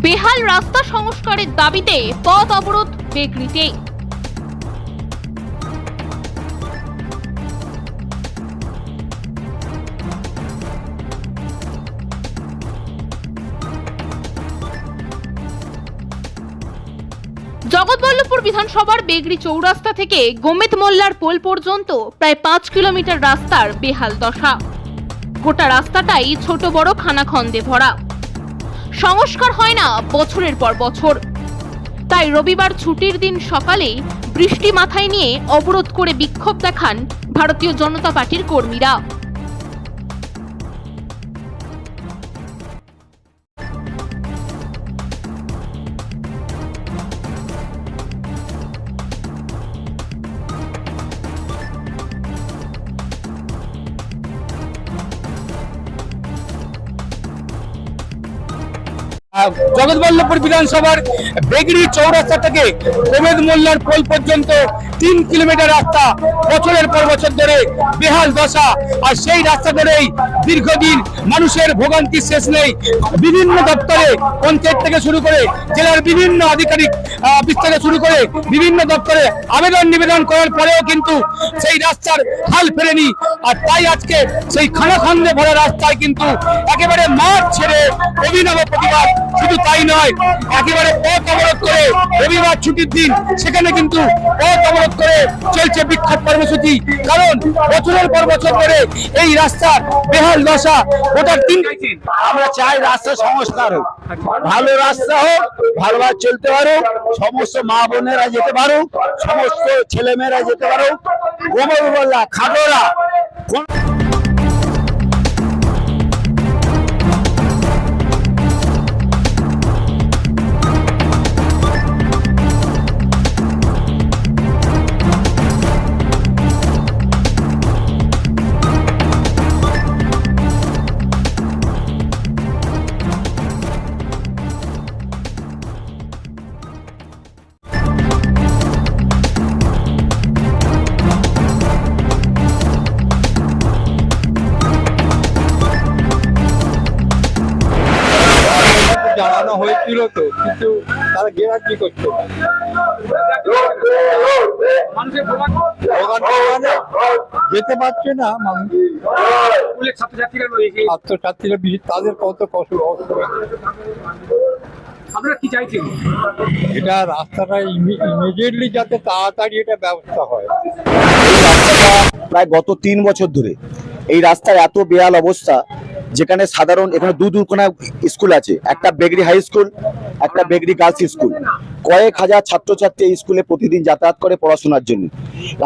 বেহাল রাস্তা সংস্কারের দাবিতে পথ অবরোধ বেগড়িতে জগৎবল্লভপুর বিধানসভার বেগড়ি চৌরাস্তা থেকে গোমেত মোল্লার পোল পর্যন্ত প্রায় পাঁচ কিলোমিটার রাস্তার বেহাল দশা। গোটা রাস্তাটাই ছোট বড় খানাখন্দে ভরা। সংস্কার হয় না বছরের পর বছর। তাই রবিবার ছুটির দিন সকালে বৃষ্টি মাথায় নিয়ে অবরোধ করে বিক্ষোভ দেখান ভারতীয় জনতা পার্টির কর্মীরা। জগৎবল্লভপুর বিধানসভার বেগড়ি চৌরাস্তা থেকে কোমেদ মোল্লার পোল পর্যন্ত তিন কিলোমিটার রাস্তা বছরের পর বছর ধরে বেহাল দশা। আর সেই রাস্তা ধরেই দীর্ঘদিন মানুষের ভোগান্তি শেষ নেই। বিভিন্ন দপ্তরে পঞ্চায়েত থেকে শুরু করে জেলার বিভিন্ন আধিকারিক অফিস থেকে শুরু করে বিভিন্ন দপ্তরে আবেদন নিবেদন করার পরেও কিন্তু সেই রাস্তার হাল ফেরেনি। আর তাই আজকে সেই খানাখন্দে ভরা রাস্তায় কিন্তু একেবারে মাঠ ছেড়ে অভিনব প্রতিবাদ শুধু তাই নয়, একেবারে পথ অবরোধ করে রবিবার ছুটির দিন সেখানে কিন্তু পথ অবরোধ করে চলছে বিক্ষোভ কর্মসূচি। কারণ বছরের পর বছর ধরে এই রাস্তার বেহাল দশা গোটা তিন আমরা চাই রাস্তা সংস্কার হোক। ভালো রাস্তা হোক ভালোভাবে চলতে পারো সমস্ত মা বোনেরা যেতে পারো সমস্ত ছেলেমেয়েরা যেতে পারো গোবর বল্লা তো কিন্তু তারা। ভোগান্তি মানে যেতে পারছে না মানুষ। ছাত্রছাত্রীরা রয়েছে তাদের কত কষ্ট অসুবিধা। আপনারা কি চাইছেন? এটা রাস্তাটা ইমিডিয়েটলি যাতে তাড়াতাড়ি এটা ব্যবস্থা হয়। এই রাস্তাটা প্রায় গত তিন বছর ধরে এই রাস্তার এত বেহাল অবস্থা যেখানে সাধারণ, এখানে দু দুখানা স্কুল আছে। একটা বেগরি হাই স্কুল একটা বেগরি গার্লস স্কুল কয়েক হাজার ছাত্রছাত্রী এই স্কুলে প্রতিদিন যাতায়াত করে পড়াশোনার জন্য।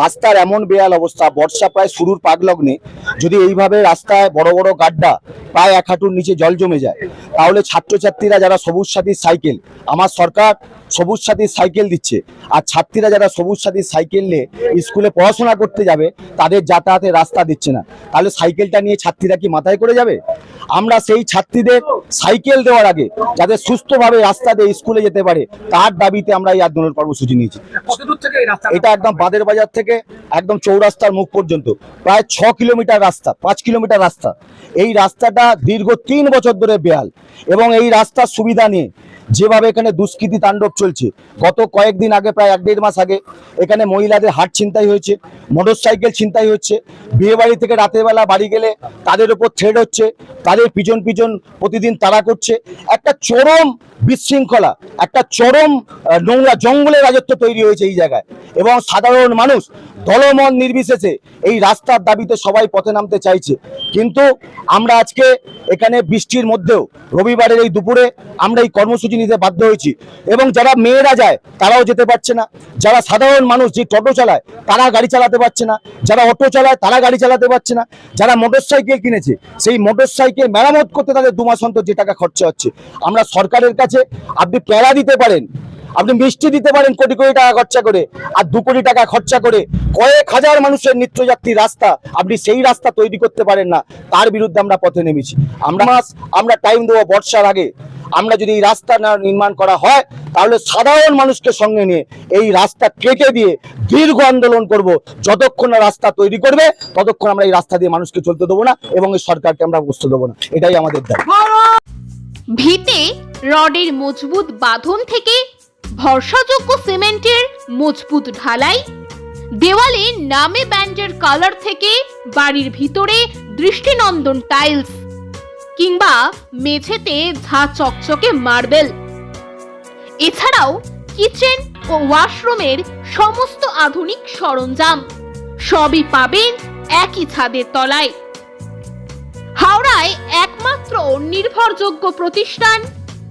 রাস্তার এমন বেয়াল অবস্থা, বর্ষা প্রায় শুরুর পাগলগ্নে। যদি এইভাবে রাস্তায় বড় বড় গাড্ডা প্রায় এক হাঁটুর নিচে জল জমে যায়, তাহলে ছাত্রছাত্রীরা যারা সবুজ সাথীর সাইকেল, আমার সরকার সবুজ সাথীর সাইকেল দিচ্ছে। আর ছাত্রীরা যারা সবুজ সাথীর সাইকেল নিয়ে স্কুলে পড়াশোনা করতে যাবে তাদের যাতায়াতের রাস্তা দিচ্ছে না। তাহলে সাইকেলটা নিয়ে ছাত্রীরা কি মাথায় করে যাবে? আমরা সেই ছাত্রীদের সাইকেল দেওয়ার আগে যাতে সুস্থভাবে রাস্তা দিয়ে স্কুলে যেতে পারে তার দাবিতে আমরা এই আন্দোলন কর্মসূচি নিয়েছি। এটা একদম বাদের বাজার থেকে একদম চৌরাস্তার মুখ পর্যন্ত। প্রায় ছ কিলোমিটার রাস্তা পাঁচ কিলোমিটার রাস্তা। এই রাস্তাটা দীর্ঘ তিন বছর ধরে বেহাল। এবং এই রাস্তার সুবিধা নিয়ে যেভাবে এখানে দুষ্কৃতি তাণ্ডব চলছে, গত কয়েকদিন আগে, প্রায় এক দেড় মাস আগে, এখানে মহিলাদের হাট ছিনতাই হয়েছে মোটর সাইকেল ছিনতাই হচ্ছে, বিয়েবাড়ি থেকে রাতের বেলা বাড়ি গেলে তাদের উপর থ্রেড হচ্ছে, তাদের পিজন পিজন প্রতিদিন তারা করছে, একটা চরম বিশৃঙ্খলা, একটা চরম নোংরা জঙ্গলের রাজত্ব তৈরি হয়েছে এই জায়গায়। এবং সাধারণ মানুষ দলমন নির্বিশেষে এই রাস্তার দাবিতে সবাই পথে নামতে চাইছে। কিন্তু আমরা আজকে এখানে বৃষ্টির মধ্যেও, রবিবারের এই দুপুরে আমরা এই কর্মসূচি নিতে বাধ্য হয়েছি। এবং যারা মেয়েরা যায়, তারাও যেতে পারছে না। যারা সাধারণ মানুষ যে টোটো চালায়, তারা গাড়ি চালাতে পারছে না। যারা অটো চালায়, তারা গাড়ি চালাতে পারছে না। যারা মোটর সাইকেল কিনেছে, সেই মোটর সাইকেল মেরামত করতে তাদের দু মাস অন্তর যে টাকা খরচা হচ্ছে। আমরা সরকারের কাছে আপনি প্যারা দিতে পারেন। আপনি মিষ্টি দিতে পারেন কোটি কোটি টাকা খরচা করে, আর দু কোটি টাকা খরচা করে কয়েক হাজার মানুষের নিত্যযাত্রী রাস্তা আপনি সেই রাস্তা তৈরি করতে পারেন না, তার বিরুদ্ধে আমরা পথে নেমেছি। আমরা মাস, আমরা টাইম দেবো বর্ষার আগে। আমরা যদি এই রাস্তা না নির্মাণ করা হয়, তাহলে সাধারণ মানুষকে সঙ্গে নিয়ে এই রাস্তা কেটে দিয়ে দীর্ঘ আন্দোলন করব। যতক্ষণ না রাস্তা তৈরি করবে, ততক্ষণ আমরা এই রাস্তা দিয়ে মানুষকে চলতে দেবো না, এবং এই সরকারকে আমরা বুঝতে দেবো না। এটাই আমাদের দাবি। ভিতে রডের মজবুত বাঁধন থেকে ভরসাযোগ্য সিমেন্টের মজবুত ঢালাই, দেওয়ালে নামে ব্যান্ডের কালার থেকে বাড়ির ভিতরে দৃষ্টিনন্দন টাইলস কিংবা মেঝেতে ঝা চকচকে মার্বেল। এছাড়াও কিচেন ও ওয়াশরুমের সমস্ত আধুনিক সরঞ্জাম সবই পাবেন একই ছাদের তলায়। হাওড়ায় একমাত্র নির্ভরযোগ্য প্রতিষ্ঠান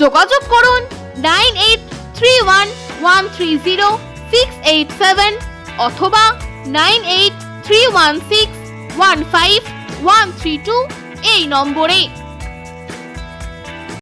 যোগাযোগ করুন nine eight three one one three zero six eight seven অথবা nine eight three one six one five one three two এই নম্বরে।